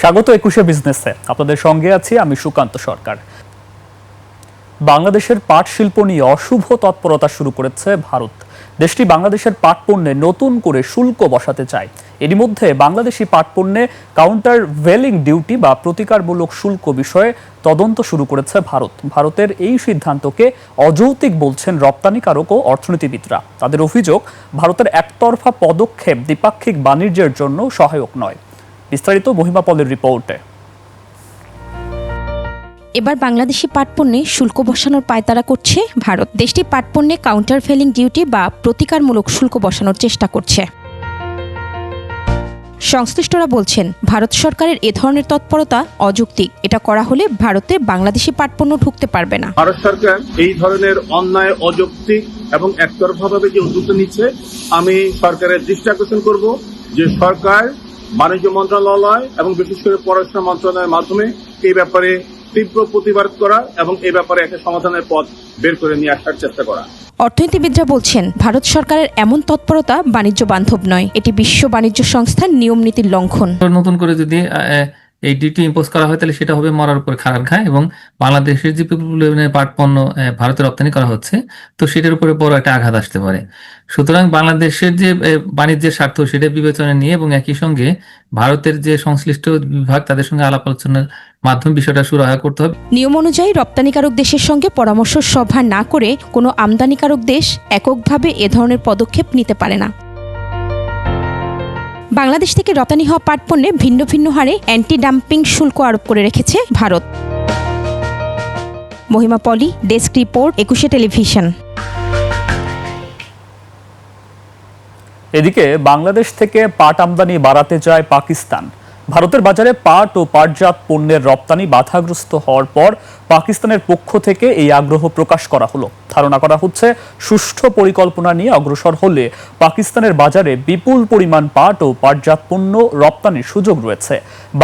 স্বাগত একুশে বিজনেসে। আপনাদের সঙ্গে আছি আমি সুকান্ত সরকার। বাংলাদেশের পাট শিল্প নিয়ে অশুভ তৎপরতা শুরু করেছে ভারত। দেশটি বাংলাদেশের পাট পণ্যে নতুন করে শুল্ক বসাতে চায়। এরই মধ্যে বাংলাদেশি পাট পণ্যে কাউন্টার ভেলিং ডিউটি বা প্রতিকারমূলক শুল্ক বিষয়ে তদন্ত শুরু করেছে ভারত। ভারতের এই সিদ্ধান্তকে অযৌক্তিক বলছেন রপ্তানিকারক ও অর্থনীতিবিদরা। তাদের অভিযোগ, ভারতের একতরফা পদক্ষেপ দ্বিপাক্ষিক বাণিজ্যের জন্য সহায়ক নয়। বিস্তারিত মহিমা পলের রিপোর্টে। এবার বাংলাদেশি পাটপণ্যে শুল্ক বসানোর পায়তারা করছে ভারত। দেশটি পাটপণ্যে কাউন্টার ফেলিং ডিউটি বা প্রতিকারমূলক শুল্ক বসানোর চেষ্টা করছে। সংশ্লিষ্টরা বলছেন ভারত সরকারের এ ধরনের তৎপরতা অযৌক্তিক এটা করা হলে ভারতে বাংলাদেশি পাটপণ্য ঢুকতে পারবে না। ভারত সরকার এই ধরনের অন্যায় অযৌক্তিক এবং একতরফাভাবে যে উদ্যোগ নিচ্ছে আমি সরকারের দৃষ্টি আকর্ষণ করব যে সরকার বাণিজ্য মন্ত্রণালয় এবং বিশেষ করে পররাষ্ট্র মন্ত্রণালয়ের মাধ্যমে এই ব্যাপারে তীব্র প্রতিবাদ করা এবং এই ব্যাপারে একটা সমাধানের পথ বের করে নিয়ে আসার চেষ্টা করা। অর্থনীতিবিদরা বলছেন ভারত সরকারের এমন তৎপরতা বাণিজ্য বান্ধব নয়। এটি বিশ্ব বাণিজ্য সংস্থার নিয়ম নীতির লঙ্ঘন। নতুন করে যদি আহ, এই ডিউটি ইম্পোজ করা হয়, তাহলে সেটা হবে মরার উপর খারাপ খায় এবং বাংলাদেশের যে বিপুলের পাট পণ্য ভারতে রপ্তানি করা হচ্ছে, তো সেটার উপরে বড় একটা আঘাত আসতে পারে। সুতরাং বাংলাদেশের যে বাণিজ্যের স্বার্থ সেটা বিবেচনা নিয়ে এবং একই সঙ্গে ভারতের যে সংশ্লিষ্ট বিভাগ, তাদের সঙ্গে আলাপ আলোচনার মাধ্যমে বিষয়টা সুরাহা করতে হবে। নিয়ম অনুযায়ী রপ্তানিকারক দেশের সঙ্গে পরামর্শ সভা না করে কোনো আমদানিকারক দেশ এককভাবে এ ধরনের পদক্ষেপ নিতে পারে না। বাংলাদেশ থেকে রপ্তানি হওয়া পাট পণ্যে ভিন্ন ভিন্ন হারে অ্যান্টি ডাম্পিং শুল্ক আরোপ করে রেখেছে Bharat. Mahima Poli, desk report, Ekushey television. এদিকে বাংলাদেশ থেকে পাট আমদানি বাড়াতে চায় পাকিস্তান। ভারতের বাজারে পাট ও পাটজাত পণ্যের রপ্তানি বাধাগ্রস্ত হওয়ার পর পাকিস্তানের পক্ষ থেকে এই আগ্রহ প্রকাশ করা হলো। ধারণা করা হচ্ছে, সুষ্ঠু পরিকল্পনা নিয়ে অগ্রসর হলে পাকিস্তানের বাজারে বিপুল পরিমাণ পাট ও পাটজাত পণ্য রপ্তানির সুযোগ রয়েছে।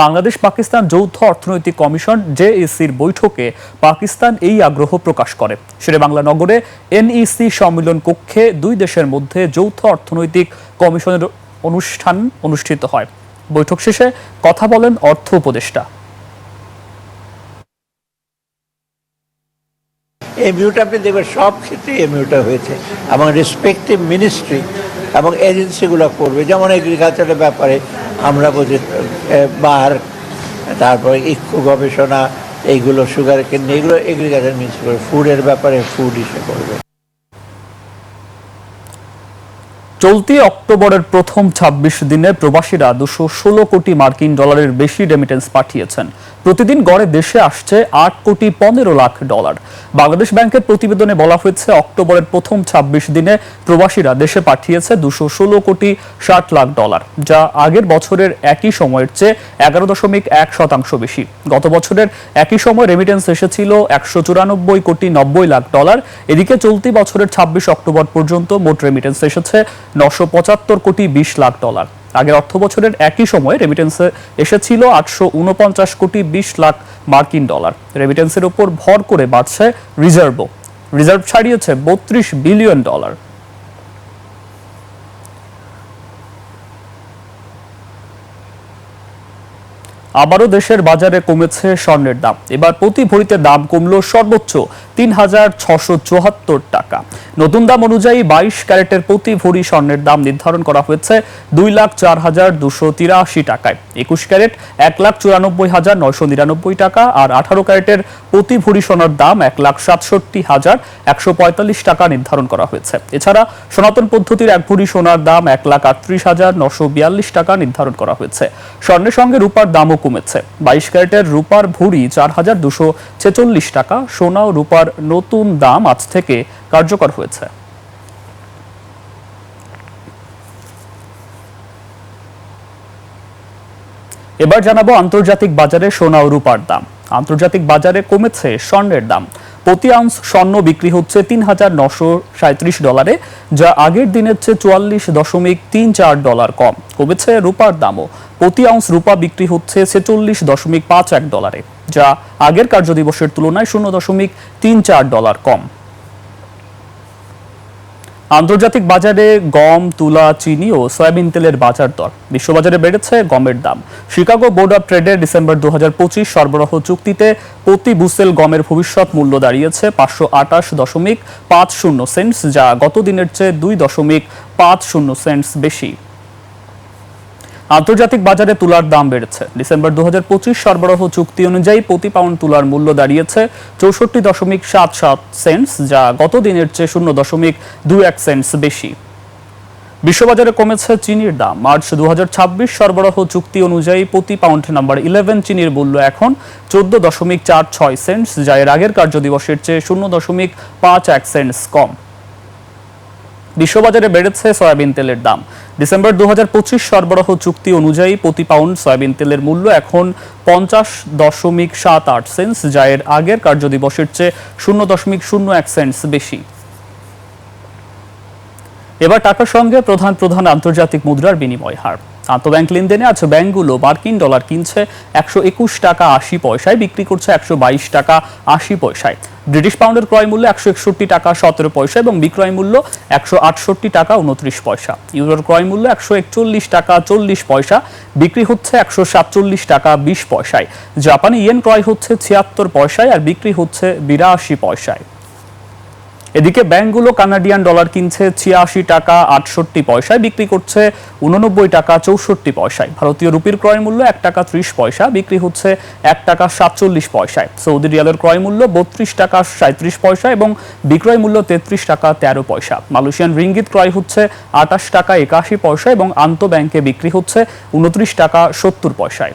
বাংলাদেশ পাকিস্তান যৌথ অর্থনৈতিক কমিশন জেএসির বৈঠকে পাকিস্তান এই আগ্রহ প্রকাশ করে। শেরেবাংলা নগরে এনইসি সম্মেলন কক্ষে দুই দেশের মধ্যে যৌথ অর্থনৈতিক কমিশনের অনুষ্ঠান অনুষ্ঠিত হয়। বৈঠক শেষে কথা বলেন অর্থ উপদেষ্টা। এমইউটা আপনি দেখবেন সব ক্ষেত্রেই ক্ষেত্রে এমইউটা হয়েছে, এবং রেসপেক্টিভ মিনিস্ট্রি এবং এজেন্সিগুলো করবে। যেমন এগ্রিকালচারের ব্যাপারে আমরা বলছি বার, তারপরে ইক্ষু গবেষণা, এইগুলো সুগার কেন এগুলো এগ্রিকালচার মিনিস্ট্রি করবে। ফুডের ব্যাপারে ফুড ইসে করবে। চলতি অক্টোবরের প্রথম ২৬ দিনে প্রবাসীরা দুশো ষোলো কোটি মার্কিন ডলারের বেশি রেমিটেন্স পাঠিয়েছেন। প্রতিদিন গড়ে দেশে আসছে আট কোটি পনেরো লাখ ডলার। বাংলাদেশ ব্যাংকের প্রতিবেদনে বলা হয়েছে, অক্টোবরের প্রথম ২৬ দিনে প্রবাসীরা দেশে পাঠিয়েছে দুশো ষোলো কোটি ষাট লাখ ডলার, যা আগের বছরের একই সময়ের চেয়ে এগারো দশমিক এক শতাংশ বেশি। গত বছরের একই সময় রেমিটেন্স এসেছিল একশো চুরানব্বই কোটি নব্বই লাখ ডলার। এদিকে চলতি বছরের ২৬ অক্টোবর পর্যন্ত মোট রেমিটেন্স এসেছে নশো পঁচাত্তর কোটি বিশ লাখ ডলার। আগের অর্থ বছরের একই সময় রেমিটেন্সে এসেছিল আটশো উনপঞ্চাশ কোটি বিশ লাখ মার্কিন ডলার। রেমিটেন্সের উপর ভর করে বাড়ছে রিজার্ভও। রিজার্ভ ছাড়িয়েছে বত্রিশ বিলিয়ন ডলার। আবারও দেশের বাজারে কমেছে স্বর্ণের দাম। এবার প্রতি ভরিতে দাম কমলো সর্বোচ্চ তিন টাকা। নতুন দাম অনুযায়ী বাইশ ক্যারেটের প্রতি ভরি স্বর্ণের দাম নির্ধারণ করা হয়েছে দুই লাখ চার হাজার দুশো তিরাশি টাকায়। একুশ ক্যারেট এক লাখ চুরানব্বই হাজার নয়শো নিরানব্বই টাকা আর আঠারো ক্যারেটের প্রতি ভরি সোনার দাম এক লাখ সাতষট্টি হাজার একশো পঁয়তাল্লিশ টাকা নির্ধারণ করা হয়েছে। এছাড়া সনাতন পদ্ধতির এক ভরি সোনার দাম এক লাখ আটত্রিশ হাজার নশো বিয়াল্লিশ টাকা নির্ধারণ করা হয়েছে। স্বর্ণের সঙ্গে রূপার দামও কমেছে। বাইশ ক্যারেটের রূপার ভরি চার টাকা সোনা রূপার নতুন দাম আজ থেকে কার্যকর হয়েছে। এবার জানাব আন্তর্জাতিক বাজারে সোনা ও রূপার দাম। আন্তর্জাতিক বাজারে কমেছে স্বর্ণের দাম। প্রতি আউন্স স্বর্ণ বিক্রি হচ্ছে তিন হাজার নশো সাঁত্রিশ ডলারে, যা আগের দিনের চেয়ে চুয়াল্লিশ দশমিক তিন চার ডলার কম। কমেছে রূপার দামও। প্রতি আউন্স রূপা বিক্রি হচ্ছে ছেচল্লিশ দশমিক পাঁচ এক ডলারে, যা আগের কার্যদিবসের তুলনায় শূন্য দশমিক তিন চার ডলার কম। আন্তর্জাতিক বাজারে গম, তুলা, চিনি ও সয়াবিন তেলের বাজার দর বিশ্ববাজারে বেড়েছে গমের দাম। শিকাগো বোর্ড অব ট্রেডের ডিসেম্বর দু হাজার পঁচিশ সরবরাহ চুক্তিতে প্রতি বুসেল গমের ভবিষ্যৎ মূল্য দাঁড়িয়েছে পাঁচশো আটাশ দশমিক পাঁচ শূন্য সেন্টস, যা গত দিনের চেয়ে দুই দশমিক পাঁচ শূন্য সেন্টস বেশি। আন্তর্জাতিক বাজারে তুলার দাম বেড়েছে। ডিসেম্বর দু সরবরাহ চুক্তি অনুযায়ী প্রতি পাউন্ড তুলার মূল্য দাঁড়িয়েছে চৌষট্টি দশমিক সাত সাত সেন্টস, যা গত দিনের চেয়ে শূন্য দশমিক দুই এক সেন্টস বেশি। বিশ্ববাজারে কমেছে চিনির দাম। মার্চ দু হাজার ছাব্বিশ সরবরাহ চুক্তি অনুযায়ী প্রতি পাউন্ড নাম্বার ইলেভেন চিনির মূল্য এখন চোদ্দ দশমিক চার ছয় সেন্টস, যা এর আগের কার্যদিবসের চেয়ে শূন্য দশমিক পাঁচ এক সেন্টস কম। বিশ্ববাজারে বেড়েছে সয়াবিন তেলের দাম। ডিসেম্বর দু সরবরাহ চুক্তি অনুযায়ী প্রতি পাউন্ড সয়াবিন তেলের মূল্য এখন পঞ্চাশ দশমিক সাত আট সেন্টস, যা এর আগের কার্যদিবসের চেয়ে শূন্য দশমিক শূন্য এক সেন্টস বেশি। এবার টাকার সঙ্গে প্রধান প্রধান আন্তর্জাতিক মুদ্রার বিনিময় হার। আন্তঃব্যাংক লেনদেনে আজ ব্যাংকগুলো, মার্কিন ডলার কিনছে একশো একুশ টাকা আশি পয়সায়, বিক্রি করছে একশো বাইশ টাকা আশি পয়সায়। ব্রিটিশ পাউন্ডের ক্রয় মূল্য একশো একষট্টি টাকা সতেরো পয়সা এবং বিক্রয় মূল্য একশো আটষট্টি টাকা উনত্রিশ পয়সা। ইউরোর ক্রয় মূল্য একশো একচল্লিশ টাকা চল্লিশ পয়সা, বিক্রি হচ্ছে একশো সাতচল্লিশ টাকা বিশ পয়সায়। জাপানি ইয়েন ক্রয় হচ্ছে ছিয়াত্তর পয়সায় আর বিক্রি হচ্ছে বিরাশি পয়সায়। এদিকে ব্যাংকগুলো কানাডিয়ান ডলার কিনছে ছিয়াশি টাকা আটষট্টি পয়সায়, বিক্রি করছে উননব্বই টাকা চৌষট্টি পয়সায়। ভারতীয় রুপির ক্রয় মূল্য এক টাকা ত্রিশ পয়সা, বিক্রি হচ্ছে এক টাকা সাতচল্লিশ পয়সায়। সৌদি রিয়ালের ক্রয় মূল্য বত্রিশ টাকা সাঁত্রিশ পয়সা এবং বিক্রয় মূল্য তেত্রিশ টাকা তেরো পয়সা। মালয়েশিয়ান রিঙ্গিত ক্রয় হচ্ছে আটাশ টাকা একাশি পয়সা এবং আন্ত ব্যাংকে বিক্রি হচ্ছে উনত্রিশ টাকা সত্তর পয়সায়।